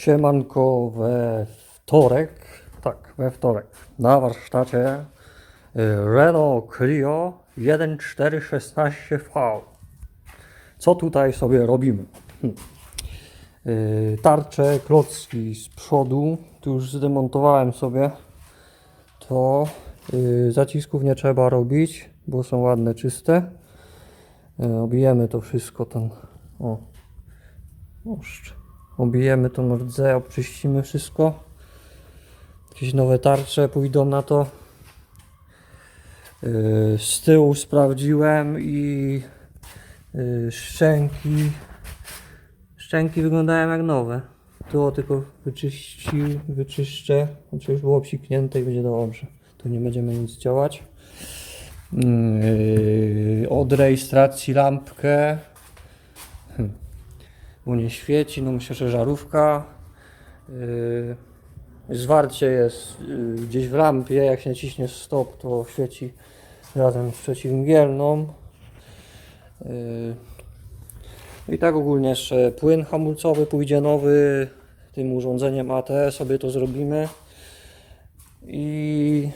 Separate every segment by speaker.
Speaker 1: Siemanko we wtorek, tak, we wtorek na warsztacie y, Renault Clio 1416V. Co tutaj sobie robimy? Hm. Y, Tarcze, klocki z przodu, tu już zdemontowałem sobie. To y, zacisków nie trzeba robić, bo są ładne, czyste. Obijemy to wszystko tam. O, Oszcz. Obijemy tą rdze, obczyścimy wszystko. Jakieś nowe tarcze pójdą na to. Yy, Z tyłu sprawdziłem i yy, szczęki. Szczęki wyglądają jak nowe. To tylko wyczyścił, wyczyszczę. Znaczy już było obsiknięte i będzie dobrze. Tu nie będziemy nic działać. Yy, Od rejestracji lampkę bo nie świeci, no myślę, że żarówka. Yy, zwarcie jest yy, gdzieś w lampie, jak się naciśnie stop, to świeci razem z przeciwmgielną. Yy, I tak ogólnie jeszcze płyn hamulcowy pójdzie nowy, tym urządzeniem ATE sobie to zrobimy. I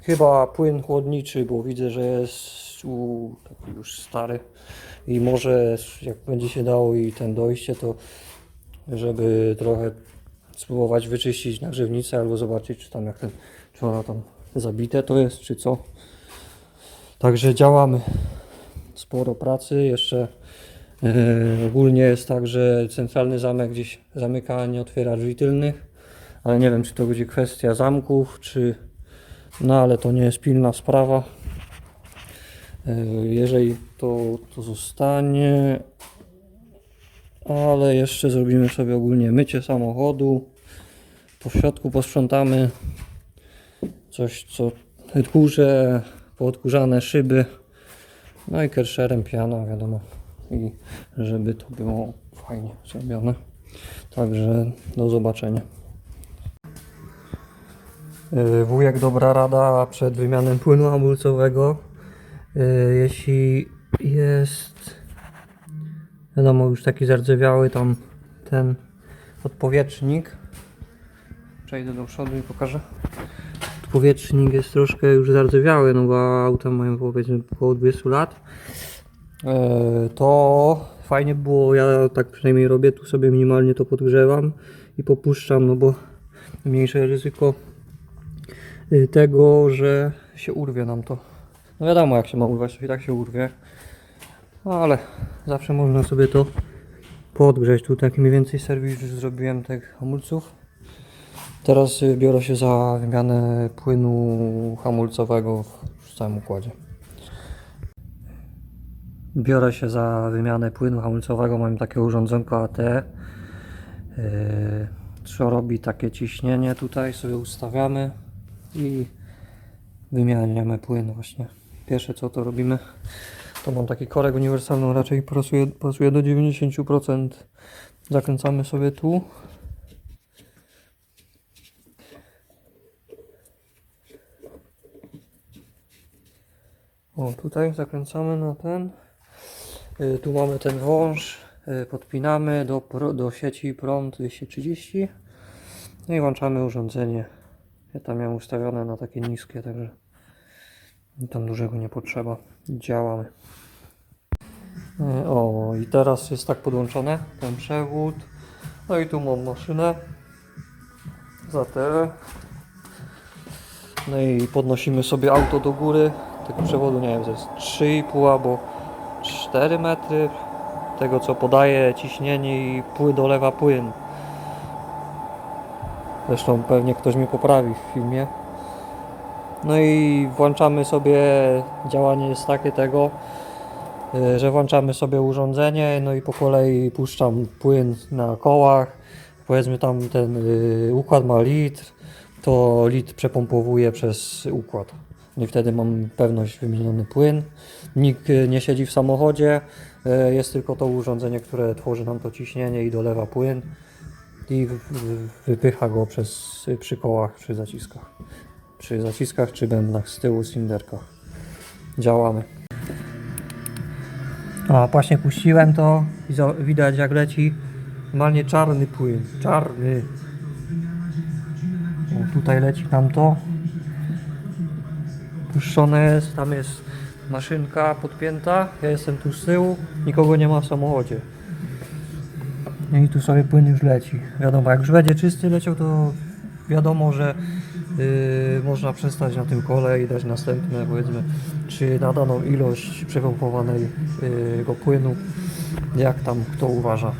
Speaker 1: chyba płyn chłodniczy, bo widzę, że jest u, taki już stary i może jak będzie się dało i ten dojście, to żeby trochę spróbować wyczyścić nagrzewnicę albo zobaczyć, czy tam jak ten, czy ona tam zabite to jest, czy co. Także działamy. Sporo pracy, jeszcze yy, ogólnie jest tak, że centralny zamek gdzieś zamyka, nie otwiera drzwi tylnych, ale nie wiem, czy to będzie kwestia zamków, czy no ale to nie jest pilna sprawa. E, Jeżeli to, to zostanie, ale jeszcze zrobimy sobie ogólnie mycie samochodu. Po środku posprzątamy coś, co odkurze, poodkurzane szyby. No i kerszerem piana, wiadomo. I żeby to było fajnie zrobione. Także do zobaczenia. E, Wujek dobra rada przed wymianem płynu hamulcowego. E, Jeśli jest wiadomo już taki zardzewiały tam ten odpowietrznik. Przejdę do przodu i pokażę. Odpowietrznik jest troszkę już zardzewiały, no bo auta mają powiedzmy około 20 lat. E, To fajnie było, ja tak przynajmniej robię, tu sobie minimalnie to podgrzewam i popuszczam, no bo mniejsze ryzyko y, tego, że się urwie nam to. No wiadomo, jak się ma urwać, to i tak się urwie. No ale zawsze można sobie to podgrzeć. Tu taki mniej więcej serwis już zrobiłem tych hamulców. Teraz y, biorę się za wymianę płynu hamulcowego w całym układzie. Biorę się za wymianę płynu hamulcowego. Mam takie urządzonko AT. Yy, co robi takie ciśnienie tutaj sobie ustawiamy i wymieniamy płyn właśnie. Pierwsze co to robimy to mam taki korek uniwersalny, raczej pasuje, do 90%. Zakręcamy sobie tu. O, tutaj zakręcamy na ten. Y, Tu mamy ten wąż. y, Podpinamy do, do sieci prąd 230. No i włączamy urządzenie. Ja tam miałem ustawione na takie niskie, także tam dużego nie potrzeba. Działamy. E, O, i teraz jest tak podłączone ten przewód. No i tu mam maszynę za te. No i podnosimy sobie auto do góry. Tego przewodu nie wiem, to jest 3,5 albo 4 metry. Tego co podaje ciśnienie i pły dolewa płyn. Zresztą pewnie ktoś mnie poprawi w filmie. No i włączamy sobie, działanie jest takie tego, y, że włączamy sobie urządzenie, no i po kolei puszczam płyn na kołach. Powiedzmy tam ten y, układ ma litr, to litr przepompowuje przez układ. No i wtedy mam pewność wymieniony płyn. Nikt y, nie siedzi w samochodzie, jest tylko to urządzenie, które tworzy nam to ciśnienie i dolewa płyn i wypycha go przez, przy kołach, przy zaciskach. Przy zaciskach czy bębnach z tyłu, cylinderkach. Działamy. A właśnie puściłem to i widać jak leci Normalnie czarny płyn, czarny. O, tutaj leci nam to. Puszczone jest, tam jest maszynka podpięta, ja jestem tu z tyłu, nikogo nie ma w samochodzie. No I tu sobie płyn już leci. Wiadomo, jak już będzie czysty leciał, to wiadomo, że yy, można przestać na tym kole i dać następne, powiedzmy, czy na daną ilość przepompowanego płynu, jak tam kto uważa.